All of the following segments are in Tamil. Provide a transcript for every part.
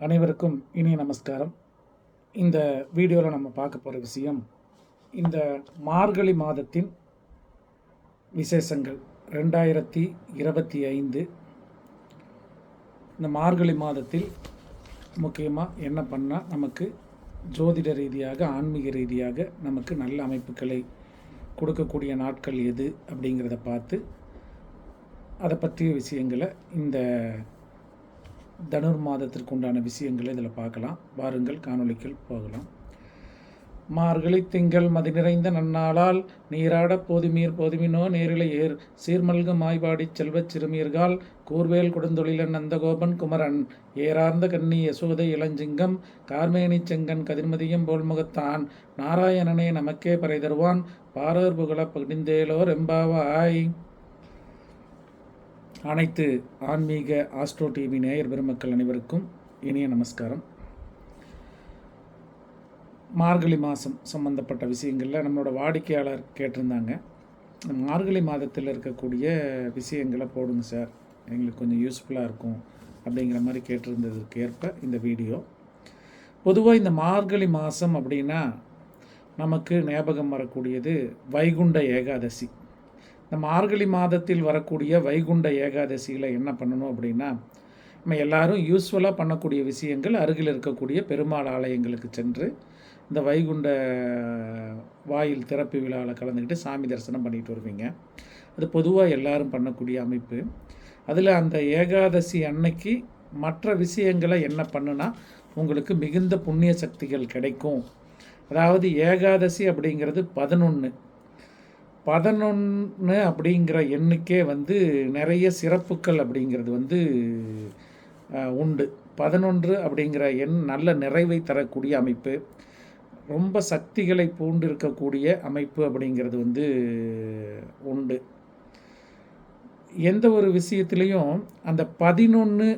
அனைவருக்கும் இனிய நமஸ்காரம். இந்த வீடியோவில் நம்ம பார்க்க போகிற விஷயம் இந்த மார்கழி மாதத்தின் விசேஷங்கள். ரெண்டாயிரத்தி இருபத்தி ஐந்து. இந்த மார்கழி மாதத்தில் முக்கியமாக என்ன பண்ணால் நமக்கு ஜோதிட ரீதியாக ஆன்மீக ரீதியாக நமக்கு நல்ல அமைப்புகளை கொடுக்கக்கூடிய நாட்கள் எது அப்படிங்கிறத பார்த்து அதை பற்றிய விஷயங்களை இந்த தனுர் மாதத்திற்கு உண்டான விஷயங்களை இதில் பார்க்கலாம். வாருங்கள் காணொலிக்குள் போகலாம். மார்கழி திங்கள் மதி நிறைந்த நன்னாளால் நீராட போதுமீர் போதுமினோ நேரிலை ஏர். சீர்மல்கு மாய்பாடி செல்வச் சிறுமீர்கால் கூர்வேல் கொடுந்தொழிலன் நந்தகோபன் குமரன். ஏறார்ந்த கன்னி யசோதை இளஞ்சிங்கம் கார்மேனி செங்கன் கதிர்மதியம் போல்முகத்தான். நாராயணனே நமக்கே பறை தருவான் பாரர் புகழ பகிர்ந்தேலோர் எம்பாவாய் அனைத்து ஆன்மீக ஆஸ்ட்ரோ டிவி நேயர் பெருமக்கள் அனைவருக்கும் இனிய நமஸ்காரம். மார்கழி மாதம் சம்பந்தப்பட்ட விஷயங்களில் நம்மளோட வாடிக்கையாளர் கேட்டிருந்தாங்க. மார்கழி மாதத்தில் இருக்கக்கூடிய விஷயங்களை போடுங்க சார். எங்களுக்கு கொஞ்சம் யூஸ்ஃபுல்லாக இருக்கும் அப்படிங்கிற மாதிரி கேட்டிருந்ததுக்கு ஏற்ப இந்த வீடியோ பொதுவாக இந்த மார்கழி மாதம் அப்படின்னா நமக்கு ஞாபகம் வரக்கூடியது வைகுண்ட ஏகாதசி. இந்த மார்கழி மாதத்தில் வரக்கூடிய வைகுண்ட ஏகாதசியில் என்ன பண்ணணும் அப்படின்னா நம்ம எல்லாரும் யூஸ்ஃபுல்லாக பண்ணக்கூடிய விஷயங்கள் அருகில் இருக்கக்கூடிய பெருமாள் ஆலயங்களுக்கு சென்று இந்த வைகுண்ட வாயில் திறப்பு விழாவில் கலந்துக்கிட்டு சாமி தரிசனம் பண்ணிட்டு வருவீங்க. அது பொதுவாக எல்லாரும் பண்ணக்கூடிய அமைப்பு. அதில் அந்த ஏகாதசி அன்னைக்கு மற்ற விஷயங்களை என்ன பண்ணுனா உங்களுக்கு மிகுந்த புண்ணிய சக்திகள் கிடைக்கும். அதாவது ஏகாதசி அப்படிங்கிறது பதினொன்று பதினொன்று அப்படிங்கிற எண்ணுக்கே வந்து நிறைய சிறப்புகள் அப்படிங்கிறது வந்து உண்டு. பதினொன்று அப்படிங்கிற எண் நல்ல நிறைவை தரக்கூடிய அமைப்பு. ரொம்ப சக்திகளை பூண்டு இருக்கக்கூடிய அமைப்பு அப்படிங்கிறது வந்து உண்டு. எந்த ஒரு விஷயத்துலேயும் அந்த பதினொன்று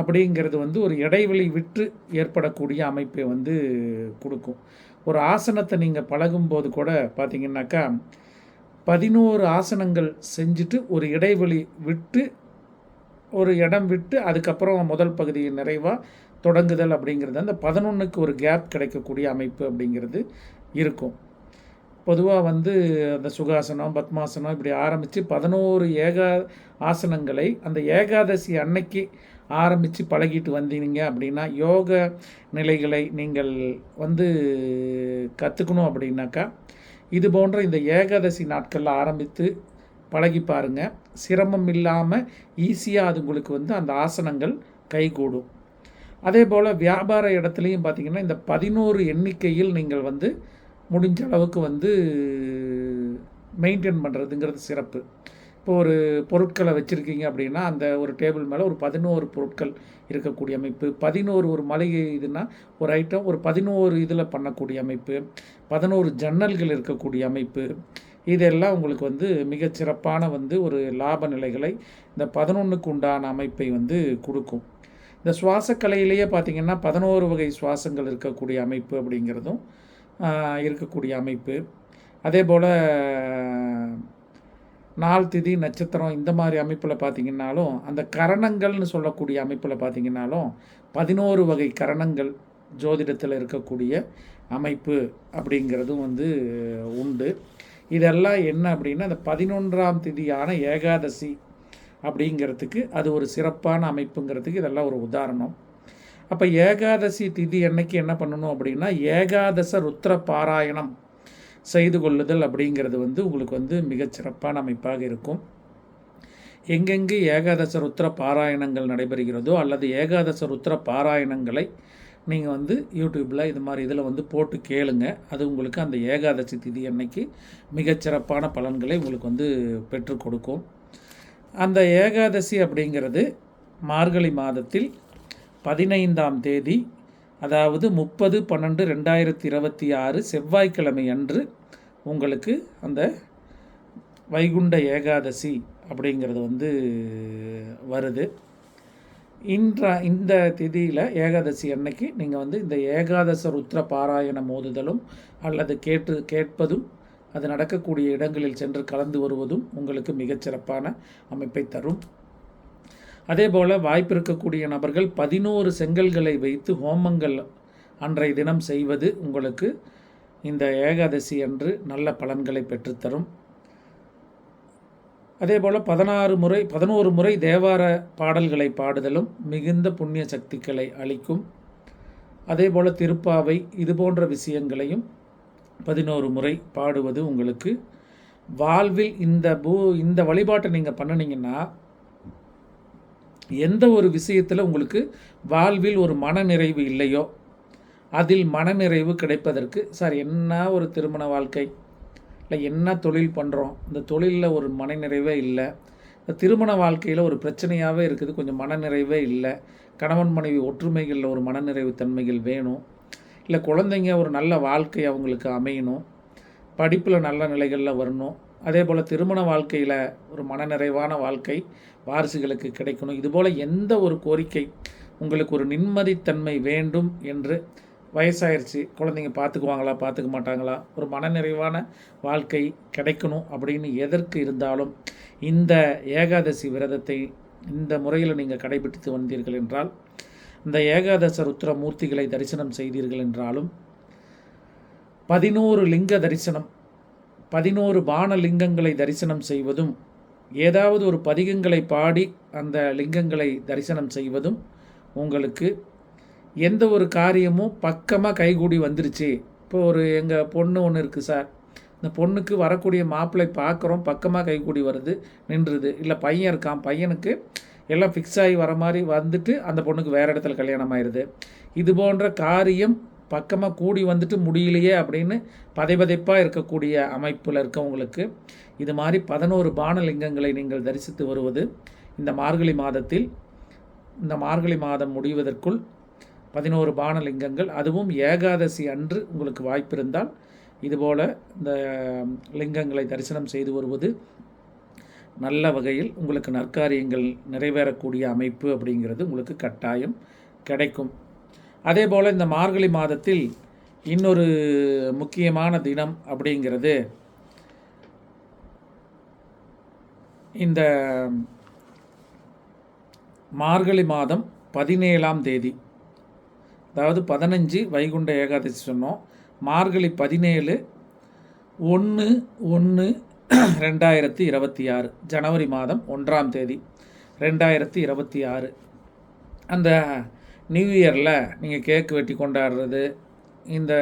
அப்படிங்கிறது வந்து ஒரு இடைவெளி விட்டு ஏற்படக்கூடிய அமைப்பை வந்து கொடுக்கும். ஒரு ஆசனத்தை நீங்கள் பழகும்போது கூட பார்த்தீங்கன்னாக்கா பதினோரு ஆசனங்கள் செஞ்சுட்டு ஒரு இடைவெளி விட்டு ஒரு இடம் விட்டு அதுக்கப்புறம் முதல் பகுதியை நிறைவாக தொடங்குதல் அப்படிங்கிறது அந்த பதினொன்றுக்கு ஒரு கேப் கிடைக்கக்கூடிய அமைப்பு அப்படிங்கிறது இருக்கும். பொதுவாக வந்து அந்த சுகாசனம் பத்மாசனம் இப்படி ஆரம்பித்து பதினோரு ஏகா ஆசனங்களை அந்த ஏகாதசி அன்னைக்கு ஆரம்பித்து பழகிட்டு வந்தீங்க அப்படின்னா யோக நிலைகளை நீங்கள் வந்து கற்றுக்கணும் அப்படின்னாக்கா இது போன்ற இந்த ஏகாதசி நாட்களில் ஆரம்பித்து பழகி பாருங்க. சிரமம் இல்லாமல் ஈஸியாக அது உங்களுக்கு வந்து அந்த ஆசனங்கள் கைகூடும். அதே போல் வியாபார இடத்துலையும் பார்த்தீங்கன்னா இந்த பதினோரு எண்ணிக்கையில் நீங்கள் வந்து முடிஞ்ச அளவுக்கு வந்து மெயின்டைன் பண்ணுறதுங்கிறது சிறப்பு. இப்போ ஒரு பொருட்களை வச்சுருக்கீங்க அப்படின்னா அந்த ஒரு டேபிள் மேலே ஒரு பதினோரு பொருட்கள் இருக்கக்கூடிய அமைப்பு. பதினோரு ஒரு மளிகை இதுனா ஒரு ஐட்டம் ஒரு பதினோரு இதில் பண்ணக்கூடிய அமைப்பு. பதினோரு ஜன்னல்கள் இருக்கக்கூடிய அமைப்பு. இதெல்லாம் உங்களுக்கு வந்து மிகச்சிறப்பான வந்து ஒரு லாப நிலைகளை இந்த பதினொன்றுக்கு உண்டான அமைப்பை வந்து கொடுக்கும். இந்த சுவாசக்கலையிலேயே பார்த்திங்கன்னா பதினோரு வகை சுவாசங்கள் இருக்கக்கூடிய அமைப்பு அப்படிங்கிறதும் இருக்கக்கூடிய அமைப்பு. அதே போல் நாள் திதி நட்சத்திரம் இந்த மாதிரி அமைப்பில் பார்த்தீங்கன்னாலும் அந்த கரணங்கள்னு சொல்லக்கூடிய அமைப்பில் பார்த்தீங்கன்னாலும் பதினோரு வகை கரணங்கள் ஜோதிடத்தில் இருக்கக்கூடிய அமைப்பு அப்படிங்கிறதும் வந்து உண்டு. இதெல்லாம் என்ன அப்படின்னா அந்த பதினொன்றாம் திதியான ஏகாதசி அப்படிங்கிறதுக்கு அது ஒரு சிறப்பான அமைப்புங்கிறதுக்கு இதெல்லாம் ஒரு உதாரணம். அப்போ ஏகாதசி திதி அன்னைக்கு என்ன பண்ணணும் அப்படின்னா ஏகாதச ருத்ர பாராயணம் செய்து கொள்ளுதல் அப்படிங்கிறது வந்து உங்களுக்கு வந்து மிகச்சிறப்பான அமைப்பாக இருக்கும். எங்கெங்கு ஏகாதச ருத்ர பாராயணங்கள் நடைபெறுகிறதோ அல்லது ஏகாதச ருத்ர பாராயணங்களை நீங்கள் வந்து யூடியூப்பில் இது மாதிரி இதில் வந்து போட்டு கேளுங்க. அது உங்களுக்கு அந்த ஏகாதசி திதி அன்னைக்கு மிகச்சிறப்பான பலன்களை உங்களுக்கு வந்து பெற்றுக் கொடுக்கும். அந்த ஏகாதசி அப்படிங்கிறது மார்கழி மாதத்தில் பதினைந்தாம் தேதி அதாவது முப்பது பன்னெண்டு ரெண்டாயிரத்தி இருபத்தி ஆறு செவ்வாய்க்கிழமை அன்று உங்களுக்கு அந்த வைகுண்ட ஏகாதசி அப்படிங்கிறது வந்து வருது. இன்ற இந்த திதியில் ஏகாதசி அன்னைக்கு நீங்கள் வந்து இந்த ஏகாதச ருத்ர பாராயணம் மோதுதலும் அல்லது கேட்டு கேட்பதும் அது நடக்கக்கூடிய இடங்களில் சென்று கலந்து வருவதும் உங்களுக்கு மிகச்சிறப்பான அமைப்பை தரும். அதே போல் வாய்ப்பு இருக்கக்கூடிய நபர்கள் பதினோரு செங்கல்களை வைத்து ஹோமங்கள் அன்றைய தினம் செய்வது உங்களுக்கு இந்த ஏகாதசி அன்று நல்ல பலன்களை பெற்றுத்தரும். அதே போல் பதினாறு முறை பதினோரு முறை தேவார பாடல்களை பாடுதலும் மிகுந்த புண்ணிய சக்திகளை அளிக்கும். அதே போல் திருப்பாவை இது போன்ற விஷயங்களையும் பதினோரு முறை பாடுவது உங்களுக்கு. வாழ்வில் இந்த பூ இந்த வழிபாட்டை நீங்கள் பண்ணினீங்கன்னா எந்த ஒரு விஷயத்தில் உங்களுக்கு வாழ்வில் ஒரு மனநிறைவு இல்லையோ அதில் மனநிறைவு கிடைப்பதற்கு சார் என்ன ஒரு திருமண வாழ்க்கை? இல்லை என்ன தொழில் பண்ணுறோம் இந்த தொழிலில் ஒரு மனநிறைவே இல்லை. இந்த திருமண வாழ்க்கையில் ஒரு பிரச்சனையாகவே இருக்குது. கொஞ்சம் மனநிறைவே இல்லை. கணவன் மனைவி ஒற்றுமைகளில் ஒரு மனநிறைவு தன்மைகள் வேணும். இல்லை குழந்தைங்க ஒரு நல்ல வாழ்க்கை அவங்களுக்கு அமையணும். படிப்பில் நல்ல நிலைகளில் வரணும். அதே போல் திருமண வாழ்க்கையில் ஒரு மனநிறைவான வாழ்க்கை வாரிசுகளுக்கு கிடைக்கணும். இதுபோல் எந்த ஒரு கோரிக்கை உங்களுக்கு ஒரு நிம்மதித்தன்மை வேண்டும் என்று வயசாயிருச்சு குழந்தைங்க பார்த்துக்குவாங்களா பார்த்துக்க மாட்டாங்களா? ஒரு மனநிறைவான வாழ்க்கை கிடைக்கணும் அப்படின்னு எதற்கு இருந்தாலும் இந்த ஏகாதசி விரதத்தை இந்த முறையில் நீங்கள் கடைபிடித்து வந்தீர்கள் என்றால் இந்த ஏகாதச ருத்ர மூர்த்திகளை தரிசனம் செய்தீர்கள் என்றாலும் பதினோரு லிங்க தரிசனம் பதினோரு பானலிங்கங்களை தரிசனம் செய்வதும் ஏதாவது ஒரு பதிகங்களை பாடி அந்த லிங்கங்களை தரிசனம் செய்வதும் உங்களுக்கு எந்த ஒரு காரியமும் பக்கமாக கைகூடி வந்துருச்சு. இப்போ ஒரு எங்கள் பொண்ணு ஒன்று இருக்குது சார் இந்த பொண்ணுக்கு வரக்கூடிய மாப்பிள்ளை பார்க்குறோம் பக்கமாக கைகூடி வருது நின்றுது. இல்லை பையன் இருக்கான் பையனுக்கு எல்லாம் ஃபிக்ஸ் ஆகி வர மாதிரி வந்துட்டு அந்த பொண்ணுக்கு வேறு இடத்துல கல்யாணம் ஆயிடுது இது போன்ற காரியம் பக்கமாக கூடி வந்துட்டு முடியலையே அப்படின்னு பதைபதைப்பாக இருக்கக்கூடிய அமைப்பில் இருக்கவங்களுக்கு இது மாதிரி பதினோரு பானலிங்கங்களை நீங்கள் தரிசித்து வருவது இந்த மார்கழி மாதத்தில். இந்த மார்கழி மாதம் முடிவதற்குள் பதினோரு பானலிங்கங்கள் அதுவும் ஏகாதசி அன்று உங்களுக்கு வாய்ப்பிருந்தால் இதுபோல் இந்த லிங்கங்களை தரிசனம் செய்து வருவது நல்ல வகையில் உங்களுக்கு நற்காரியங்கள் நிறைவேறக்கூடிய அமைப்பு அப்படிங்கிறது உங்களுக்கு கட்டாயம் கிடைக்கும். அதே போல் இந்த மார்கழி மாதத்தில் இன்னொரு முக்கியமான தினம் அப்படிங்கிறது இந்த மார்கழி மாதம் பதினேழாம் தேதி. அதாவது பதினஞ்சு வைகுண்ட ஏகாதசி சொன்னோம். மார்கழி பதினேழு ஒன்று ஒன்று ரெண்டாயிரத்தி இருபத்தி ஆறு. ஜனவரி மாதம் ஒன்றாம் தேதி ரெண்டாயிரத்தி இருபத்தி ஆறு. அந்த நியூ இயரில் நீங்கள் கேக்கு வெட்டி கொண்டாடுறது இந்த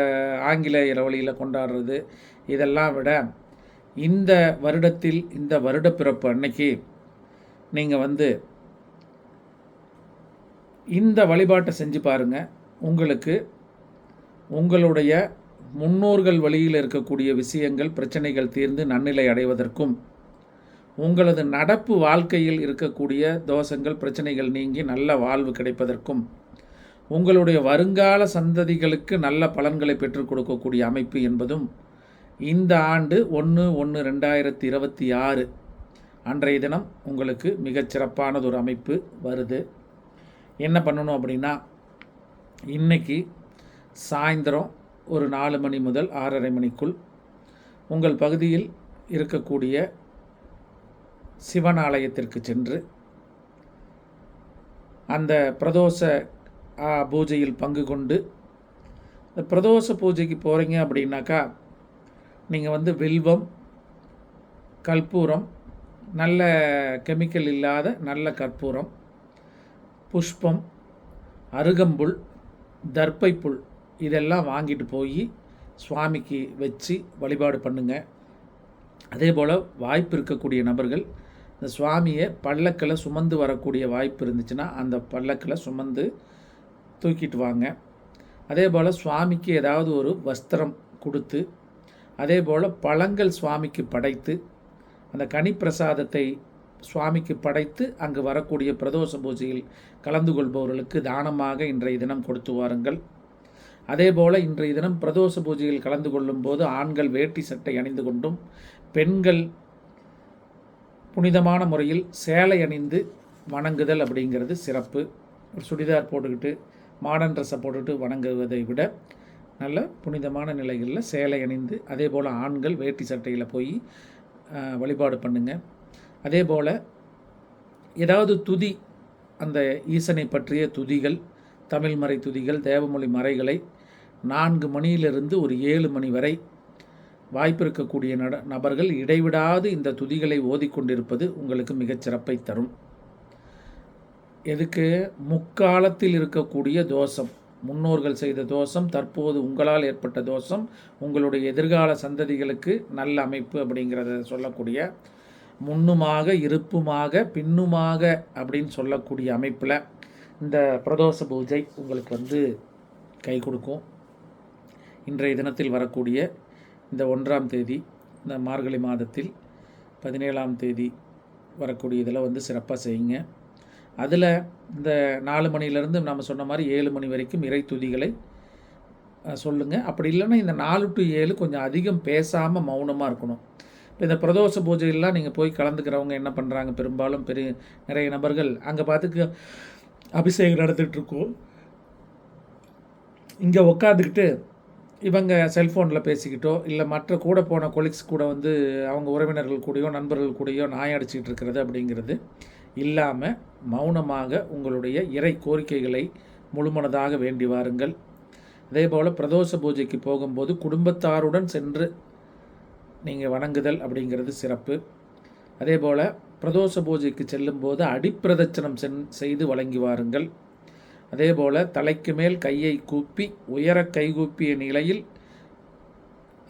ஆங்கில இரவழியில் கொண்டாடுறது இதெல்லாம் விட இந்த வருடத்தில் இந்த வருடப்பிறப்பு அன்னைக்கு நீங்கள் வந்து இந்த வழிபாட்டை செஞ்சு பாருங்கள் உங்களுக்கு உங்களுடைய முன்னோர்கள் வழியில் இருக்கக்கூடிய விஷயங்கள் பிரச்சனைகள் தீர்ந்து நன்னிலை அடைவதற்கும் உங்களது நடப்பு வாழ்க்கையில் இருக்கக்கூடிய தோஷங்கள் பிரச்சனைகள் நீங்கி நல்ல வாழ்வு கிடைப்பதற்கும் உங்களுடைய வருங்கால சந்ததிகளுக்கு நல்ல பலன்களை பெற்றுக் கொடுக்கக்கூடிய அமைப்பு என்பதும் இந்த ஆண்டு ஒன்று ஒன்று ரெண்டாயிரத்தி இருபத்தி ஆறு அன்றைய தினம் உங்களுக்கு மிகச்சிறப்பானது ஒரு அமைப்பு வருது. என்ன பண்ணணும் அப்படின்னா இன்றைக்கி சாயந்தரம் ஒரு நாலு மணி முதல் ஆறரை மணிக்குள் உங்கள் பகுதியில் இருக்கக்கூடிய சிவன் ஆலயத்திற்கு சென்று அந்த பிரதோஷ பூஜையில் பங்கு கொண்டு இந்த பிரதோஷ பூஜைக்கு போகிறீங்க அப்படின்னாக்கா நீங்கள் வந்து வில்வம் கற்பூரம் நல்ல கெமிக்கல் இல்லாத நல்ல கற்பூரம் புஷ்பம் அருகம்புல் தர்ப்பைப்புல் இதெல்லாம் வாங்கிட்டு போய் சுவாமிக்கு வச்சு வழிபாடு பண்ணுங்கள் அதே போல் வாய்ப்பு இருக்கக்கூடிய நபர்கள் இந்த சுவாமியை பல்லக்கில் சுமந்து வரக்கூடிய வாய்ப்பு இருந்துச்சுன்னா அந்த பல்லக்கில் சுமந்து தூக்கிட்டு வாங்க. அதே போல் சுவாமிக்கு ஏதாவது ஒரு வஸ்திரம் கொடுத்து அதே போல் பழங்கள் சுவாமிக்கு படைத்து அந்த கனிப்பிரசாதத்தை சுவாமிக்கு படைத்து அங்கு வரக்கூடிய பிரதோஷ பூஜையில் கலந்து கொள்பவர்களுக்கு தானமாக இன்றைய தினம் கொடுத்து வாருங்கள். அதே போல் இன்றைய தினம் பிரதோஷ பூஜையில் கலந்து கொள்ளும்போது ஆண்கள் வேட்டி சட்டை அணிந்து கொண்டும் பெண்கள் புனிதமான முறையில் சேலை அணிந்து வணங்குதல் அப்படிங்கிறது சிறப்பு. சுடிதார் போட்டுக்கிட்டு மாடர்ன் ட்ரெஸ்ஸை போட்டுட்டு வணங்குவதை விட நல்ல புனிதமான நிலைகளில் சேலை அணிந்து அதே போல் ஆண்கள் வேட்டி சட்டையில் போய் வழிபாடு பண்ணுங்கள் அதே போல் ஏதாவது துதி அந்த ஈசனை பற்றிய துதிகள் தமிழ் மறை துதிகள் தேவமொழி மறைகளை நான்கு மணியிலிருந்து ஒரு ஏழு மணி வரை வாய்ப்பிருக்கக்கூடிய நட நபர்கள் இடைவிடாது இந்த துதிகளை ஓதிக்கொண்டிருப்பது உங்களுக்கு மிகச் சிறப்பை தரும். எதுக்கு? முக்காலத்தில் இருக்கக்கூடிய தோஷம். முன்னோர்கள் செய்த தோஷம் தற்போது உங்களால் ஏற்பட்ட தோஷம் உங்களுடைய எதிர்கால சந்ததிகளுக்கு நல்ல அமைப்பு அப்படிங்கிறத சொல்லக்கூடிய முன்னுமாக இருப்புமாக பின்னுமாக அப்படின்னு சொல்லக்கூடிய அமைப்பில் இந்த பிரதோஷ பூஜை உங்களுக்கு வந்து கை கொடுக்கும். இன்றைய தினத்தில் வரக்கூடிய இந்த ஒன்றாம் தேதி இந்த மார்கழி மாதத்தில் பதினேழாம் தேதி வரக்கூடிய இதில் வந்து சிறப்பாக செய்யுங்க. அதில் இந்த நாலு மணிலேருந்து நம்ம சொன்ன மாதிரி ஏழு மணி வரைக்கும் இறை துதிகளை சொல்லுங்கள் அப்படி இல்லைன்னா இந்த நாலு டு ஏழு கொஞ்சம் அதிகம் பேசாமல் மௌனமாக இருக்கணும். இப்போ இந்த பிரதோஷ பூஜையெல்லாம் நீங்கள் போய் கலந்துக்கிறவங்க என்ன பண்ணுறாங்க பெரும்பாலும் பெரிய நிறைய நபர்கள் அங்கே பார்த்துக்கு அபிஷேகம் நடத்திட்டு இருக்கோம் இங்கே உக்காந்துக்கிட்டு இவங்க செல்ஃபோனில் பேசிக்கிட்டோ இல்லை மற்ற கூட போன கொலிக்ஸ் கூட வந்து அவங்க உறவினர்கள் கூடயோ நண்பர்கள் கூடயோ நாயம் அடிச்சிக்கிட்டு இருக்கிறது அப்படிங்கிறது. இல்லாமல் மௌனமாக உங்களுடைய இறை கோரிக்கைகளை முழுமனதாக வேண்டி வாருங்கள். அதே போல் பிரதோஷ பூஜைக்கு போகும்போது குடும்பத்தாருடன் சென்று நீங்கள் வணங்குதல் அப்படிங்கிறது சிறப்பு. அதே போல் பிரதோஷ பூஜைக்கு செல்லும்போது அடிப்பிரதட்சணம் சென் செய்து வழங்கி வாருங்கள். அதே போல் தலைக்கு மேல் கையை கூப்பி உயர கைகூப்பிய நிலையில்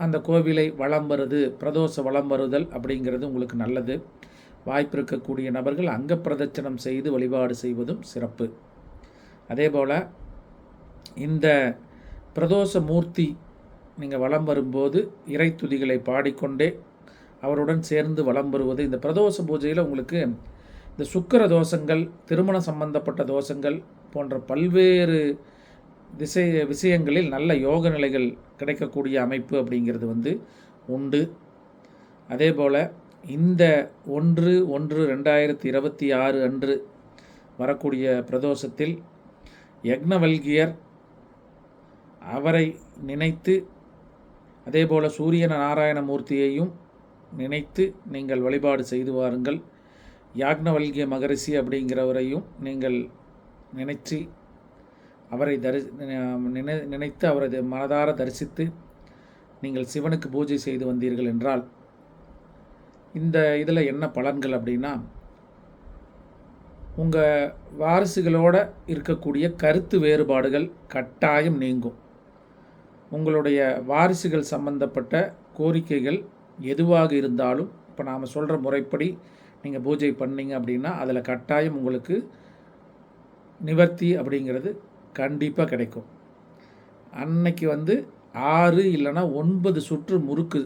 அந்த கோவிலை வளம் வருது பிரதோஷ வளம் வருதல் அப்படிங்கிறது உங்களுக்கு நல்லது. வாய்ப்பிருக்கக்கூடிய நபர்கள் அங்க பிரதட்சணம் செய்து வழிபாடு செய்வதும் சிறப்பு. அதே போல் இந்த பிரதோஷ மூர்த்தி நீங்கள் வலம் வரும்போது இறை துதிகளை பாடிக்கொண்டே அவருடன் சேர்ந்து வலம் வருவது இந்த பிரதோஷ பூஜையில் உங்களுக்கு இந்த சுக்கர தோஷங்கள் திருமண சம்பந்தப்பட்ட தோஷங்கள் போன்ற பல்வேறு திசை விஷயங்களில் நல்ல யோக நிலைகள் கிடைக்கக்கூடிய அமைப்பு அப்படிங்கிறது வந்து உண்டு. அதே போல் இந்த ஒன்று ஒன்று ரெண்டாயிரத்தி இருபத்தி ஆறு அன்று வரக்கூடிய பிரதோஷத்தில் யக்னவல்கியர் அவரை நினைத்து அதேபோல் சூரியன நாராயணமூர்த்தியையும் நினைத்து நீங்கள் வழிபாடு செய்து வாருங்கள். யாக்னவல்கிய மகரிஷி அப்படிங்கிறவரையும் நீங்கள் நினைச்சு அவரை தரி நினை நினைத்து அவரது மனதார தரிசித்து நீங்கள் சிவனுக்கு பூஜை செய்து வந்தீர்கள் என்றால் இந்த இதில் என்ன பலன்கள் அப்படின்னா உங்கள் வாரிசுகளோடு இருக்கக்கூடிய கருத்து வேறுபாடுகள் கட்டாயம் நீங்கும். உங்களுடைய வாரிசுகள் சம்பந்தப்பட்ட கோரிக்கைகள் எதுவாக இருந்தாலும் இப்போ நாம் சொல்கிற முறைப்படி நீங்கள் பூஜை பண்ணீங்க அப்படின்னா அதில் கட்டாயம் உங்களுக்கு நிவர்த்தி அப்படிங்கிறது கண்டிப்பாக கிடைக்கும். அன்னைக்கு வந்து ஆறு இல்லைன்னா ஒன்பது சுற்று முறுக்கு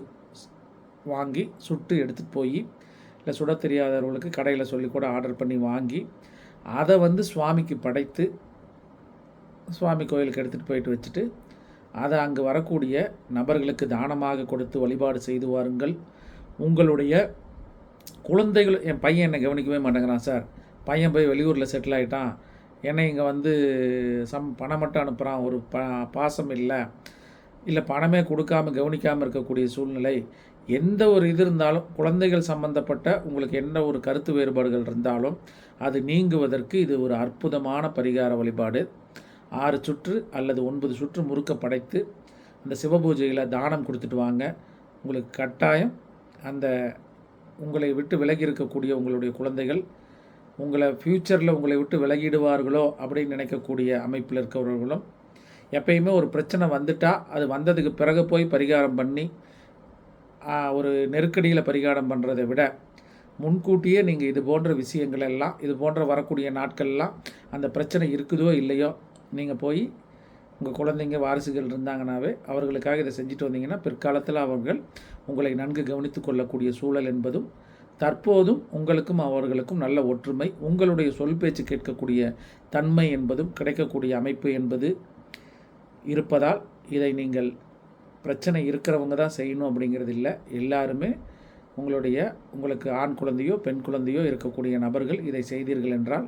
வாங்கி சுட்டு எடுத்துகிட்டு போய் இல்லை சுட தெரியாதவர்களுக்கு கடையில் சொல்லி கூட ஆர்டர் பண்ணி வாங்கி அதை வந்து சுவாமிக்கு படைத்து சுவாமி கோயிலுக்கு எடுத்துகிட்டு போயிட்டு வச்சுட்டு அதை அங்கே வரக்கூடிய நபர்களுக்கு தானமாக கொடுத்து வழிபாடு செய்து வாருங்கள். உங்களுடைய குழந்தைகள் என் பையன் என்னை கவனிக்கவே மாட்டேங்கிறான் சார். பையன் போய் வெளியூரில் செட்டில் ஆகிட்டான் என்னை இங்கே வந்து சம் பணம் மட்டும் அனுப்புகிறான் ஒரு ப பாசம் இல்லை. இல்லை பணமே கொடுக்காமல் கவனிக்காமல் இருக்கக்கூடிய சூழ்நிலை. எந்த ஒரு இது இருந்தாலும் குழந்தைகள் சம்பந்தப்பட்ட உங்களுக்கு என்ன ஒரு கருத்து வேறுபாடுகள் இருந்தாலும் அது நீங்குவதற்கு இது ஒரு அற்புதமான பரிகார வழிபாடு. ஆறு சுற்று அல்லது ஒன்பது சுற்று முறுக்க படைத்து அந்த சிவபூஜையில் தானம் கொடுத்துட்டு வாங்க. உங்களுக்கு கட்டாயம் அந்த உங்களை விட்டு விலகி இருக்கக்கூடிய உங்களுடைய குழந்தைகள் உங்களை ஃப்யூச்சரில் உங்களை விட்டு விலகிடுவார்களோ அப்படின்னு நினைக்கக்கூடிய அமைப்பில் இருக்கிறவர்களும் எப்பயுமே ஒரு பிரச்சனை வந்துட்டால் அது வந்ததுக்கு பிறகு போய் பரிகாரம் பண்ணி ஒரு நெருக்கடியில் பரிகாரம் பண்ணுறதை விட முன்கூட்டியே நீங்கள் இது போன்ற விஷயங்கள் எல்லாம் இது போன்ற வரக்கூடிய நாட்கள்லாம் அந்த பிரச்சனை இருக்குதோ இல்லையோ நீங்கள் போய் உங்கள் குழந்தைங்க வாரிசுகள் இருந்தாங்கனாவே அவர்களுக்காக இதை செஞ்சுட்டு வந்தீங்கன்னா பிற்காலத்தில் அவர்கள் உங்களை நன்கு கவனித்து கொள்ளக்கூடிய சூழல் என்பதும் தற்போதும் உங்களுக்கும் அவர்களுக்கும் நல்ல ஒற்றுமை உங்களுடைய சொல் பேச்சு கேட்கக்கூடிய தன்மை என்பதும் கிடைக்கக்கூடிய அமைப்பு என்பது இருப்பதால் இதை நீங்கள் பிரச்சனை இருக்கிறவங்க தான் செய்யணும் அப்படிங்கிறது இல்லை. எல்லாருமே உங்களுடைய உங்களுக்கு ஆண் குழந்தையோ பெண் குழந்தையோ இருக்கக்கூடிய நபர்கள் இதை செய்தீர்கள் என்றால்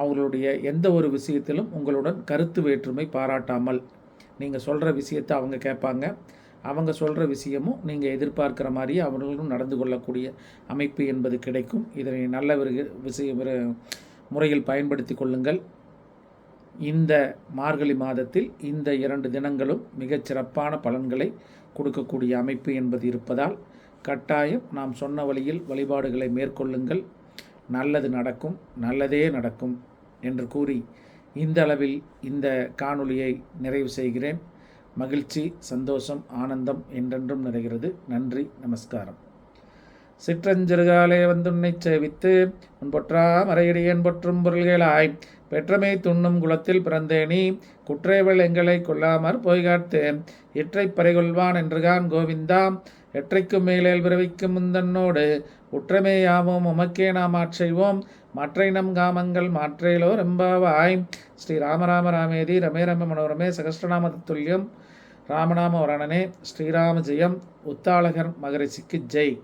அவங்களுடைய எந்த ஒரு விஷயத்திலும் உங்களுடன் கருத்து வேற்றுமை பாராட்டாமல் நீங்கள் சொல்கிற விஷயத்தை அவங்க கேட்பாங்க. அவங்க சொல்கிற விஷயமும் நீங்கள் எதிர்பார்க்குற மாதிரியே அவர்களும் நடந்து கொள்ளக்கூடிய அமைப்பு என்பது கிடைக்கும். இதனை நல்ல ஒரு விஷயம் முறையில் பயன்படுத்தி கொள்ளுங்கள். இந்த மார்கழி மாதத்தில் இந்த இரண்டு தினங்களும் மிகச் சிறப்பான பலன்களை கொடுக்கக்கூடிய அமைப்பு என்பது இருப்பதால் கட்டாயம் நாம் சொன்ன வழியில் வழிபாடுகளை மேற்கொள்ளுங்கள். நல்லது நடக்கும் நல்லதே நடக்கும் என்று கூறி இந்த அளவில் இந்த காணொளியை நிறைவு செய்கிறேன். மகிழ்ச்சி சந்தோஷம் ஆனந்தம் என்றென்றும் நிறைகிறது. நன்றி நமஸ்காரம். சிற்றஞ்சிறுகாலே வந்துன்னை சேவித்து முன்பொற்றா மறையடியன் பொற்றும் பொருள்களாய் பெற்றமை துண்ணும் குலத்தில் பிறந்தேனி குற்றேவள் எங்களை கொல்லாமற் பொய்காத்தேன் இற்றை பறைகொள்வான் என்றுகான் கோவிந்தா எற்றைக்கும் மேலேல் பிறவிக்கும் முந்தன்னோடு. உற்றமே யாவோம் உமக்கே நாம் ஆட்செய்வோம். மற்றை நம் காமங்கள் மாற்றேலோ ரெம்பாவாய் ஸ்ரீ ராமராம ராமேதி ரமே ரம மனோரமே சகஸ்ரநாம துல்லியம். ராமநாம வரணனே ஸ்ரீராம ஜெயம். உத்தாளகர் மகரிஷிக்கு ஜெய்.